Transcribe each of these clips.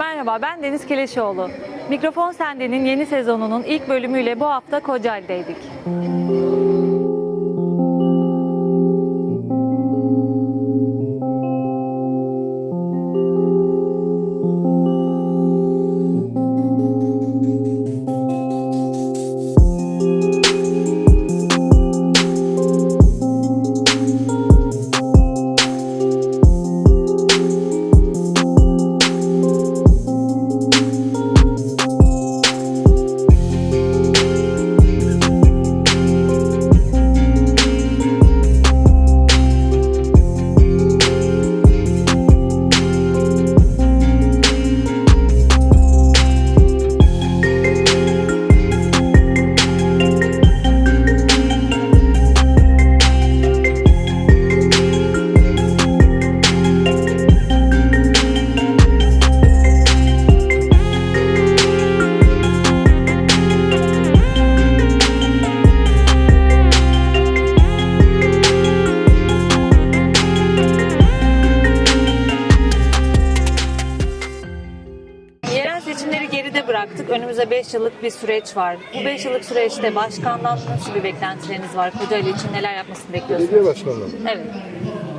Merhaba ben Deniz Keleşoğlu. Mikrofon Sende'nin yeni sezonunun ilk bölümüyle bu hafta Kocaeli'deydik. Bıraktık. Önümüzde 5 yıllık bir süreç var. Bu 5 yıllık süreçte başkandan nasıl bir beklentileriniz var? Kocaeli için neler yapmasını bekliyorsunuz? Belediye başkanları. Evet.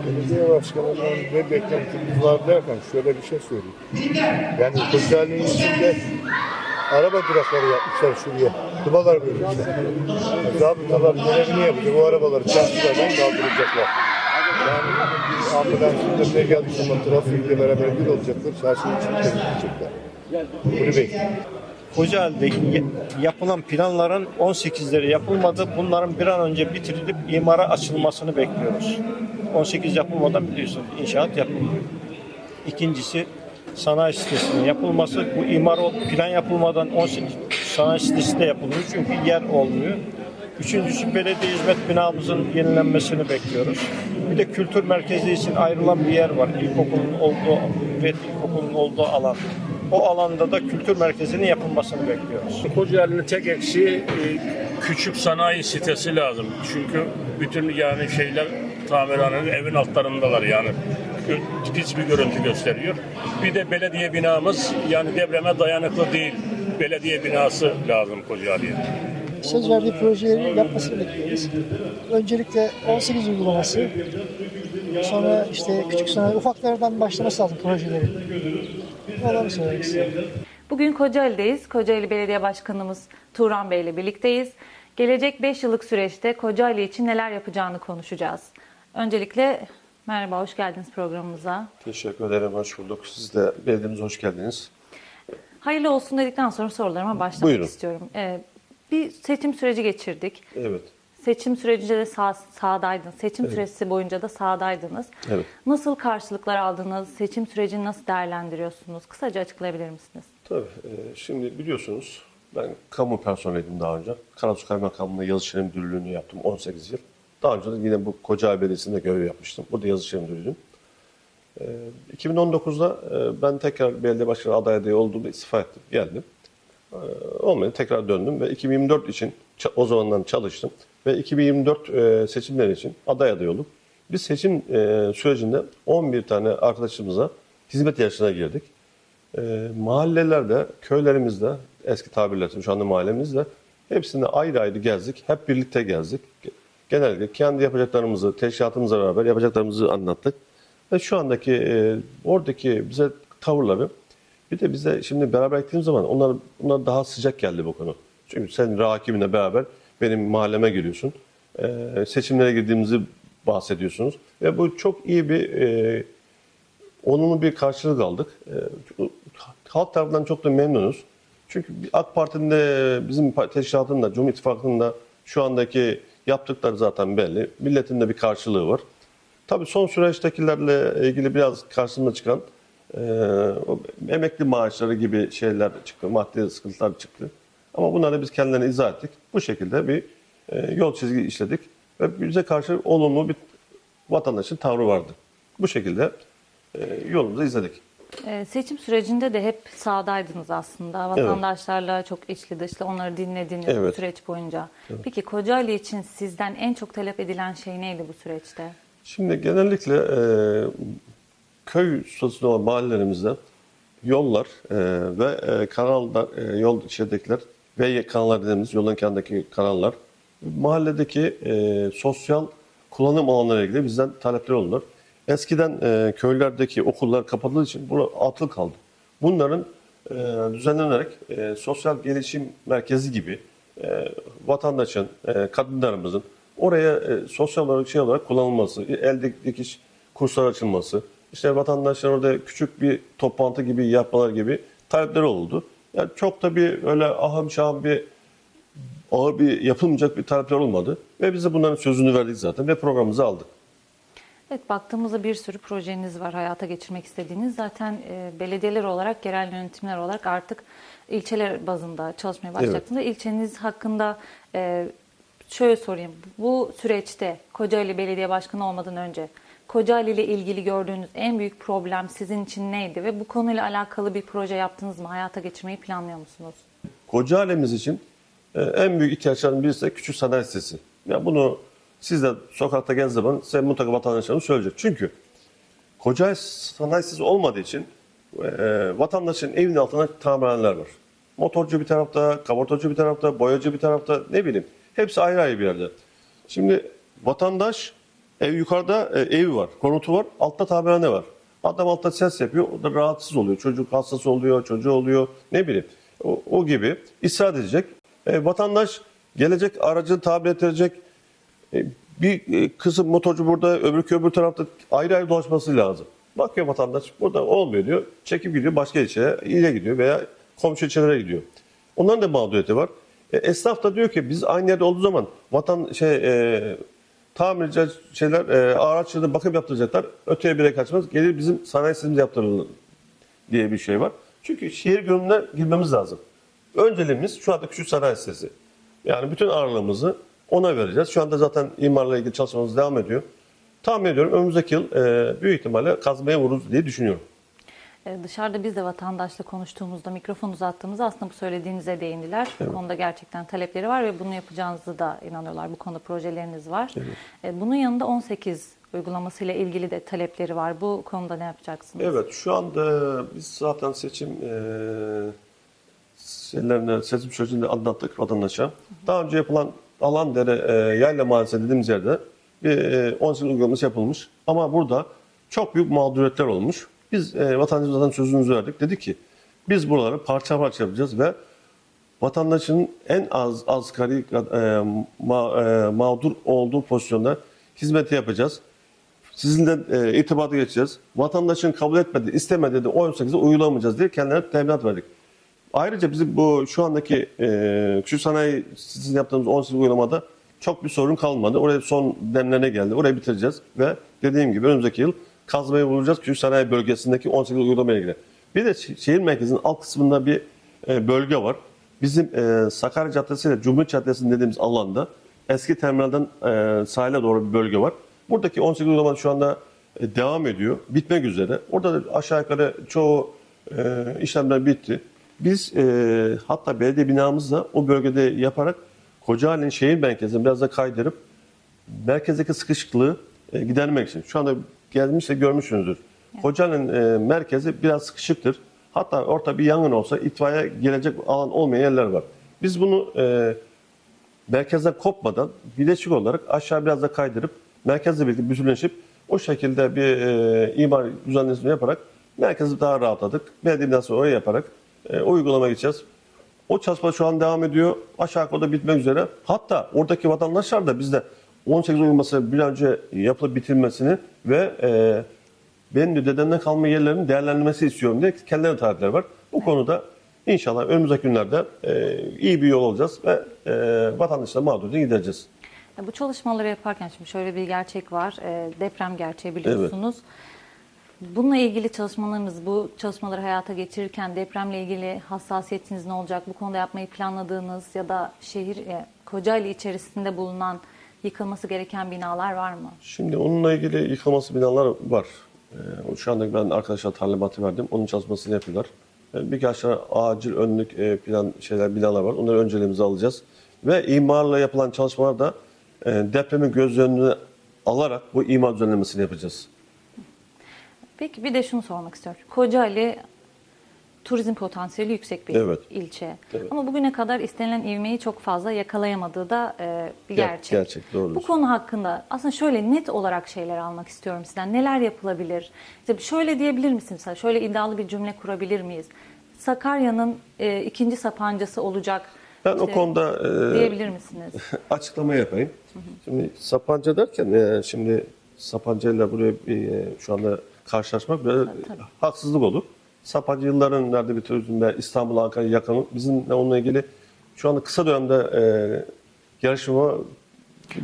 Belediye başkanından ne beklentimiz var derken şöyle bir şey söyleyeyim. Yani Kocaeli'nin içinde araba durakları yapmışlar şuraya. Dubalar bölmüşler. Zabıtalar görevini yapacak. O arabaları çarşılardan kaldıracaklar. Yani ambulansın önüne geldiği zaman trafikle beraber bir olacaklar. Çarşının içinde gidecekler. Bunu bekliyorum. Kocaeli'de y- yapılan planların 18'leri yapılmadı. Bunların bir an önce bitirilip imara açılmasını bekliyoruz. 18 yapılmadan biliyorsunuz inşaat yapılmıyor. İkincisi sanayi sitesinin yapılması. Bu imar plan yapılmadan 18 sanayi sitesi de yapılmıyor çünkü yer olmuyor. Üçüncüsü belediye hizmet binamızın yenilenmesini bekliyoruz. Bir de kültür merkezi için ayrılan bir yer var. İlkokulun olduğu ve ilkokulun olduğu alan. O alanda da kültür merkezinin yapılmasını bekliyoruz. Kocaeli'nin tek eksiği e, küçük sanayi sitesi lazım. Çünkü bütün yani şeyler tamirhanenin evin altlarındalar yani. Pis bir görüntü gösteriyor. Bir de belediye binamız yani depreme dayanıklı değil. Belediye binası lazım Kocaeli'ye. söz verdiği projeleri yapmasını bekliyoruz. Öncelikle 18 uygulaması, sonra işte küçük sanayi, ufaklardan başlaması lazım projeleri. Onları söylemek istiyorum. Bugün Kocaeli'deyiz. Kocaeli Belediye Başkanımız Turan Bey ile birlikteyiz. Gelecek 5 yıllık süreçte Kocaeli için neler yapacağını konuşacağız. Öncelikle merhaba, hoş geldiniz programımıza. Teşekkür ederim, hoş bulduk. Siz de belediyemize hoş geldiniz. Hayırlı olsun dedikten sonra sorularıma başlamak Buyurun. istiyorum. Ee, bir seçim süreci geçirdik. Evet. Seçim sürecinde de sağ, sahadaydınız. Seçim süresi boyunca da sahadaydınız. Evet. Nasıl karşılıklar aldınız? Seçim sürecini nasıl değerlendiriyorsunuz? Kısaca açıklayabilir misiniz? Tabii. e, Şimdi biliyorsunuz ben kamu personeliydim daha önce. Karasu Kaymakamlığı'nda yazı işleri müdürlüğünü yaptım 18 yıl. Daha önce de yine bu Kocaeli Belediyesi'nde görev yapmıştım. Burada yazı işleri müdürüydüm. E, 2019'da e, ben tekrar belediye başkanı aday adayı olduğumda istifa ettim, geldim. E, Olmadı tekrar döndüm ve 2024 için o zamandan çalıştım. Ve 2024 e, seçimleri için aday adayı oldum. Biz seçim e, sürecinde 11 tane arkadaşımıza hizmet yarışına girdik. E, mahallelerde, köylerimizde, eski tabirle şu anda mahallemizde hepsinde ayrı ayrı gezdik. Hep birlikte gezdik. Genellikle kendi yapacaklarımızı, teşkilatımızla beraber yapacaklarımızı anlattık. Ve şu andaki oradaki bize tavırları bir de bize şimdi beraber gittiğimiz zaman onlar, onlar daha sıcak geldi bu konu. Çünkü sen rakibinle beraber benim mahalleme giriyorsun. E, seçimlere girdiğimizi bahsediyorsunuz. Ve bu çok iyi bir e, olumlu bir karşılık aldık. E, halk tarafından çok da memnunuz. Çünkü AK Parti'nin de bizim teşkilatın da Cumhur İttifakı'nın şu andaki yaptıkları zaten belli. Milletin de bir karşılığı var. Tabii son süreçtekilerle ilgili biraz karşımıza çıkan e, emekli maaşları gibi şeyler çıktı, maddi sıkıntılar çıktı. Ama bunları biz kendilerine izah ettik. Bu şekilde bir e, yol çizgi işledik ve bize karşı olumlu bir vatandaşın tavrı vardı. Bu şekilde e, yolumuzu izledik. Ee, seçim sürecinde de hep sahadaydınız aslında. Vatandaşlarla çok içli dışlı onları dinlediniz Evet. süreç boyunca. Peki Kocaeli için sizden en çok talep edilen şey neydi bu süreçte? Şimdi genellikle e, köy statüsünde olan mahallelerimizde yollar e, ve e, kanallar, e, yol şeridekiler ve kanallar dediğimiz yolun kenarındaki kanallar mahalledeki e, sosyal kullanım alanlarıyla ilgili bizden talepler olunur. Eskiden köylerdeki okullar kapatıldığı için bu atıl kaldı. Bunların düzenlenerek sosyal gelişim merkezi gibi vatandaşın, kadınlarımızın oraya sosyal olarak şey olarak kullanılması, el dikiş kurslar açılması, işte vatandaşlar orada küçük bir toplantı gibi yapmalar gibi talepler oldu. Yani çok da bir öyle ahım şahım bir ağır bir yapılmayacak bir talepler olmadı. Ve biz de bunların sözünü verdik zaten ve programımızı aldık. Evet baktığımızda bir sürü projeniz var hayata geçirmek istediğiniz. Zaten e, belediyeler olarak, yerel yönetimler olarak artık ilçeler bazında çalışmaya başlayacaksınız. İlçeniz hakkında e, şöyle sorayım. Bu süreçte Kocaeli Belediye Başkanı olmadan önce Kocaeli ile ilgili gördüğünüz en büyük problem sizin için neydi? Ve bu konuyla alakalı bir proje yaptınız mı? Hayata geçirmeyi planlıyor musunuz? Kocaeli'miz için e, en büyük ihtiyaçlardan birisi de küçük sanayi sitesi. Ya bunu siz de sokakta geldiğiniz zaman size mutlaka vatandaşlarınız söyleyecek. Çünkü Kocaeli sanayi sitesi olmadığı için e, vatandaşın evinin altında tamirhaneler var. Motorcu bir tarafta, kaportacı bir tarafta, boyacı bir tarafta ne bileyim. Hepsi ayrı ayrı bir yerde. Şimdi vatandaş ev yukarıda e, evi var, konutu var, altta tamirhane var. Adam altta ses yapıyor, o da rahatsız oluyor. Çocuk hastası oluyor, çocuğu oluyor, ne bileyim. O, o gibi istirahat edecek. E, vatandaş gelecek, aracını tabir ettirecek. E, bir e, kısım motorcu burada, öbürkü öbür tarafta ayrı ayrı dolaşması lazım. Bakıyor vatandaş, burada olmuyor diyor. Çekip gidiyor başka ilçeye, ile gidiyor veya komşu ilçelere gidiyor. Onların da mağduriyeti var. E, esnaf da diyor ki biz aynı yerde olduğu zaman vatan şey e, tamirci şeyler e, araçlarına bakım yaptıracaklar. Öteye bire kaçmaz. Gelir bizim sanayi sistemimiz yaptırılır diye bir şey var. Çünkü şehir görünümüne girmemiz lazım. Önceliğimiz şu anda küçük sanayi sitesi. Yani bütün ağırlığımızı ona vereceğiz. Şu anda zaten imarla ilgili çalışmamız devam ediyor. Tahmin ediyorum önümüzdeki yıl e, büyük ihtimalle kazmaya vururuz diye düşünüyorum. Ee, Dışarıda biz de vatandaşla konuştuğumuzda, mikrofon uzattığımızda aslında bu söylediğinize değindiler. Bu konuda gerçekten talepleri var ve bunu yapacağınızı da inanıyorlar. Bu konuda projeleriniz var. Ee, Bunun yanında 18 uygulamasıyla ilgili de talepleri var. Bu konuda ne yapacaksınız? Evet şu anda biz zaten seçim e, şeylerine, seçim sürecinde anlattık vatandaşa. Daha önce yapılan Alandere e, Yayla Mahallesi dediğimiz yerde bir e, 18 uygulaması yapılmış. Ama burada çok büyük mağduriyetler olmuş. Biz e, vatandaşımızdan sözümüzü verdik. Dedik ki biz buraları parça parça yapacağız ve vatandaşın en az asgari e, ma, e, mağdur olduğu pozisyonda hizmeti yapacağız. Sizinle e, irtibata geçeceğiz. Vatandaşın kabul etmedi, istemedi de 18'i uygulamayacağız diye kendilerine teminat verdik. Ayrıca bizim bu şu andaki e, küçük sanayi sizin yaptığımız 18 uygulamada çok bir sorun kalmadı. Oraya son demlerine geldi. Orayı bitireceğiz ve dediğim gibi önümüzdeki yıl kazmayı vuracağız küçük sanayi bölgesindeki 18 uygulamaya ilgili. Bir de şe- şehir merkezinin alt kısmında bir e, bölge var. Bizim e, Sakarya Caddesi ile Cumhuriyet Caddesi dediğimiz alanda eski terminalden e, sahile doğru bir bölge var. Buradaki 18 uygulama şu anda devam ediyor. Bitmek üzere. Orada da aşağı yukarı çoğu işlemler bitti. Biz hatta belediye binamızda o bölgede yaparak Kocaeli'nin şehir merkezini biraz da kaydırıp merkezdeki sıkışıklığı gidermek için. Şu anda gelmişse görmüşsünüzdür. Kocaeli'nin e, merkezi biraz sıkışıktır. Hatta orta bir yangın olsa itfaiye gelecek alan olmayan yerler var. Biz bunu e, merkezden kopmadan bileşik olarak aşağı biraz da kaydırıp merkezle birlikte bütünleşip o şekilde bir e, imar düzenlemesi yaparak merkezi daha rahatladık. Belediye binası oraya yaparak e, o uygulama gideceğiz. O çalışma şu an devam ediyor. Aşağı yukarı bitmek üzere. Hatta oradaki vatandaşlar da bizde 18 uygulaması bir an önce yapılıp bitirmesini ve e, benim de dedemden kalma yerlerin değerlendirmesi istiyorum diye kendilerine talepleri var. Bu konuda inşallah önümüzdeki günlerde e, iyi bir yol olacağız ve e, vatandaşlara mağduriyeti gidereceğiz. Ya Bu çalışmaları yaparken şimdi şöyle bir gerçek var. Ee, deprem gerçeği biliyorsunuz. Bununla ilgili çalışmalarınız, bu çalışmaları hayata geçirirken depremle ilgili hassasiyetiniz ne olacak? Bu konuda yapmayı planladığınız ya da şehir, e, Kocaeli içerisinde bulunan yıkılması gereken binalar var mı? Şimdi onunla ilgili yıkılması binalar var. Ee, şu anda ben arkadaşlar talimatı verdim. Onun çalışmasını yapıyorlar. Ee, birkaç tane acil önlük e, plan şeyler binalar var. Onları önceliğimize alacağız. Ve imarla yapılan çalışmalar da e, depremi göz önüne alarak bu imar düzenlemesini yapacağız. Peki bir de şunu sormak istiyorum. Kocaeli turizm potansiyeli yüksek bir Evet. ilçe. Evet. Ama bugüne kadar istenilen ivmeyi çok fazla yakalayamadığı da e, bir Ger- gerçek. gerçek, doğrudur. Bu konu hakkında aslında şöyle net olarak şeyler almak istiyorum sizden. Neler yapılabilir? İşte şöyle diyebilir misiniz? Mesela şöyle iddialı bir cümle kurabilir miyiz? Sakarya'nın e, ikinci sapancası olacak. Ben o işte konuda e, diyebilir misiniz? açıklama yapayım. Şimdi Sapanca derken e, şimdi Sapanca ile buraya e, şu anda karşılaşmak biraz haksızlık olur. Sapanca yılların nerede bir turizmde İstanbul, Ankara yakın. Bizim de onunla ilgili şu anda kısa dönemde e, yarışma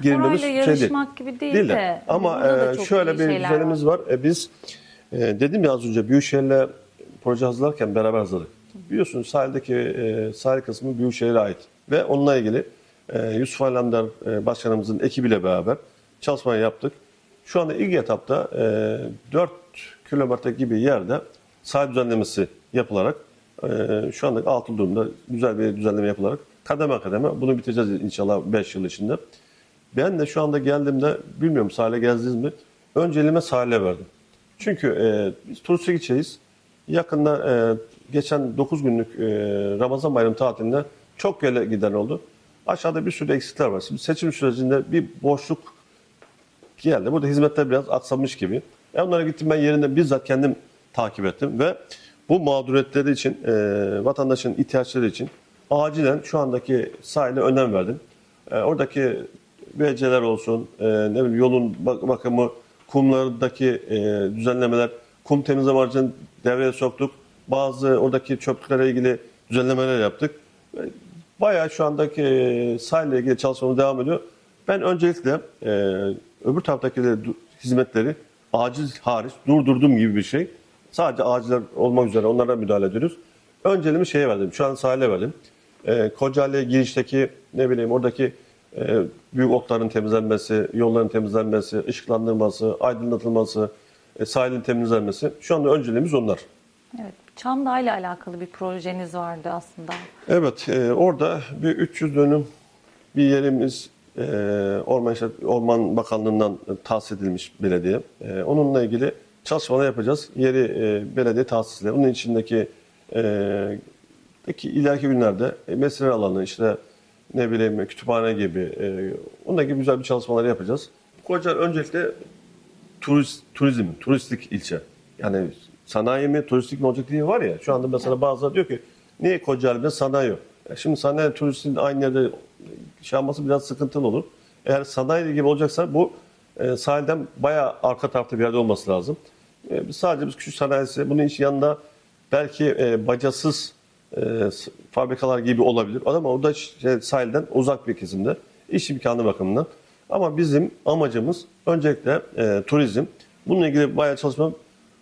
Orayla şey değil. yarışmak gibi değil de, Ama burada da e, şöyle bir düzenimiz var. E, biz e, dedim ya az önce Büyükşehir'le proje hazırlarken beraber hazırladık. Biliyorsunuz sahildeki e, sahil kısmı Büyükşehir'e ait. Ve onunla ilgili e, Yusuf Alemdar e, Başkanımızın ekibiyle beraber çalışmayı yaptık. Şu anda ilk etapta e, 4 kilometre gibi yerde sahil düzenlemesi yapılarak e, şu anda altı durumda güzel bir düzenleme yapılarak kademe kademe bunu bitireceğiz inşallah 5 yıl içinde. Ben de şu anda geldiğimde bilmiyorum sahile gezdiniz mi? Önceliğime sahile verdim. Çünkü e, biz turistik ilçeyiz. Yakında e, geçen 9 günlük e, Ramazan bayramı tatilinde çok gele giden oldu. Aşağıda bir sürü eksikler var. Şimdi seçim sürecinde bir boşluk geldi. Burada hizmetler biraz aksamış gibi. E onlara gittim ben yerinde bizzat kendim takip ettim ve bu mağduriyetleri için, e, vatandaşın ihtiyaçları için acilen şu andaki sahile önem verdim. E, oradaki VC'ler olsun, e, ne bileyim yolun bak- bakımı, kumlardaki e, düzenlemeler, kum temizleme aracını devreye soktuk. Bazı oradaki çöplüklere ilgili düzenlemeler yaptık. E, Bayağı şu andaki e, sahille ilgili çalışmamız devam ediyor. Ben öncelikle e, öbür taraftaki hizmetleri acil hariç durdurdum gibi bir şey. Sadece aciller olmak üzere onlara müdahale ediyoruz. Önceliğimi şeye verdim. Şu an sahile verdim. E, Kocaeli'ye girişteki ne bileyim oradaki e, büyük otların temizlenmesi, yolların temizlenmesi, ışıklandırılması, aydınlatılması, e, sahilin temizlenmesi. Şu anda önceliğimiz onlar. Evet. Çamdağ ile alakalı bir projeniz vardı aslında. Evet, e, orada bir 300 dönüm bir yerimiz e, Orman, Orman Bakanlığı'ndan tahsis edilmiş belediye. E, onunla ilgili çalışmalar yapacağız. Yeri e, belediye tahsisle. Onun içindeki e, peki ileriki günlerde e, mesire alanı işte ne bileyim kütüphane gibi e, onunla gibi güzel bir çalışmalar yapacağız. Koca öncelikle turist, turizm, turistik ilçe. Yani sanayi mi, turistik mi olacak diye var ya. Şu anda mesela bazıları diyor ki niye Kocaeli'de sanayi yok? E şimdi sanayi turistin aynı yerde şey biraz sıkıntılı olur. Eğer sanayi gibi olacaksa bu e, sahilden bayağı arka tarafta bir yerde olması lazım. E, sadece biz küçük sanayisi, bunun iş yanında belki e, bacasız e, fabrikalar gibi olabilir. Ama o da şey, sahilden uzak bir kesimde. İş imkanı bakımından. Ama bizim amacımız öncelikle e, turizm. Bununla ilgili bayağı çalışma.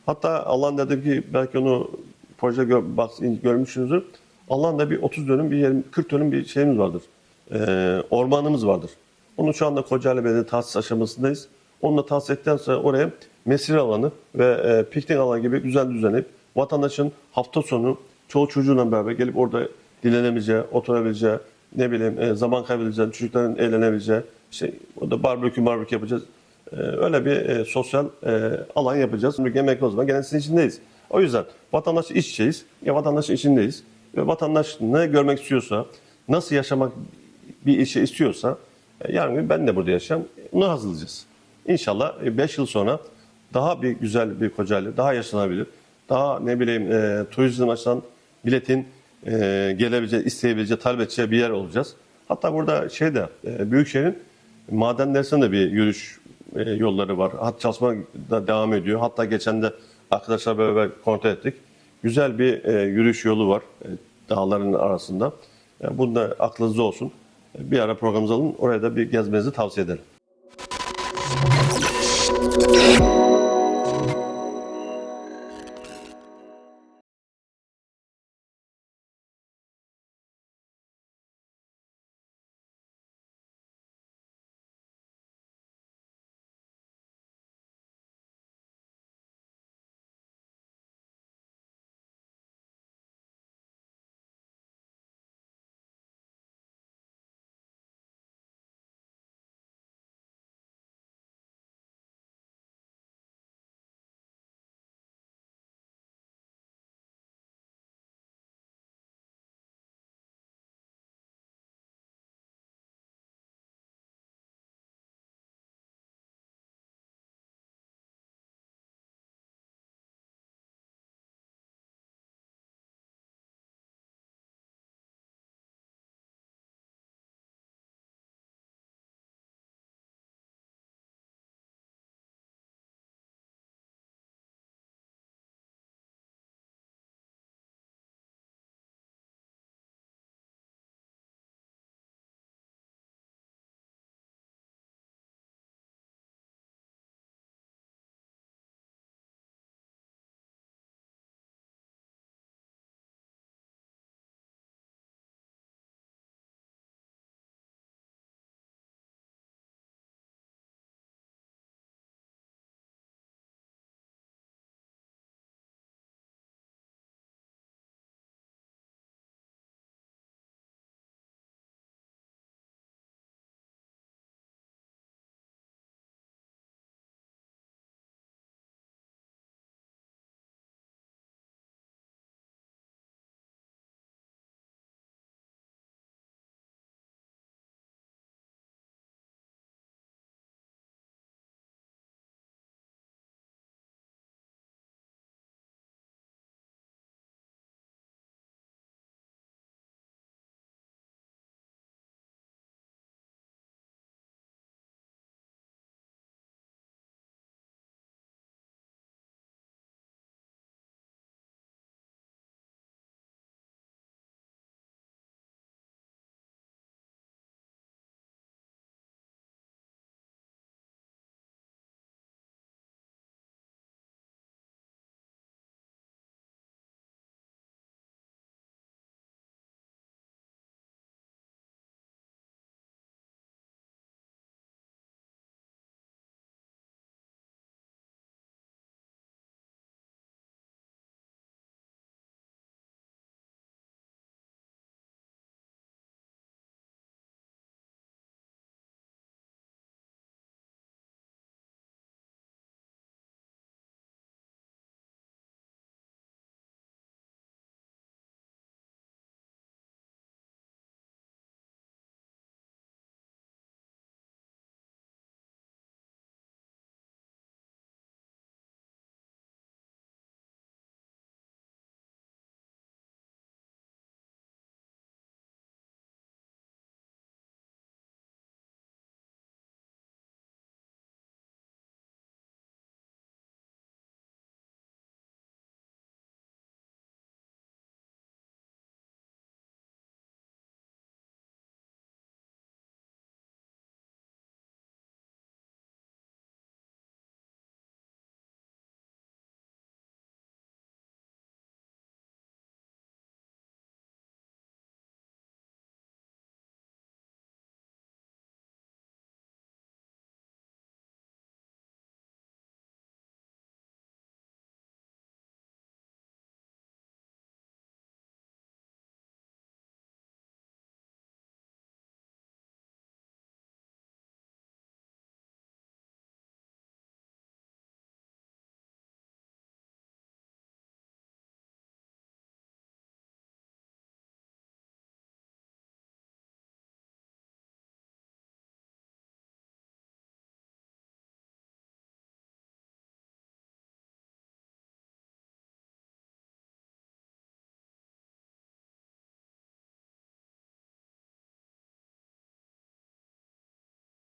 Hatta Allah'ın dedim ki belki onu proje gör, bak, görmüşsünüzdür. Allah'ın bir 30 dönüm, bir 20, 40 dönüm bir şeyimiz vardır. E, ormanımız vardır. Onu şu anda Kocaeli Belediye tahsis aşamasındayız. Onu da tahsis ettikten sonra oraya mesire alanı ve e, piknik alanı gibi güzel düzenleyip vatandaşın hafta sonu çoğu çocuğuyla beraber gelip orada dinlenebileceği, oturabileceği, ne bileyim e, zaman kaybedeceği, çocukların eğlenebileceği, işte orada barbekü barbekü yapacağız. E, öyle bir e, sosyal e, alan yapacağız. Çünkü emekli o zaman gene sizin içindeyiz. O yüzden vatandaş iç ya vatandaş içindeyiz. Ve vatandaş ne görmek istiyorsa, nasıl yaşamak bir işi istiyorsa, e, yarın gün ben de burada yaşayacağım. Bunu hazırlayacağız. İnşallah 5 yıl sonra daha bir güzel bir Kocaeli, daha yaşanabilir, daha ne bileyim e, turizm açısından milletin e, gelebileceği, isteyebileceği, talep edeceği bir yer olacağız. Hatta burada şeyde e, Büyükşehir'in maden dersinde bir yürüyüş e, yolları var. Hat çalışma da devam ediyor. Hatta geçen de arkadaşlar beraber kontrol ettik. Güzel bir e, yürüyüş yolu var e, dağların arasında. Yani bunu da aklınızda olsun. E, Bir ara programımızı alın. Oraya da bir gezmenizi tavsiye ederim.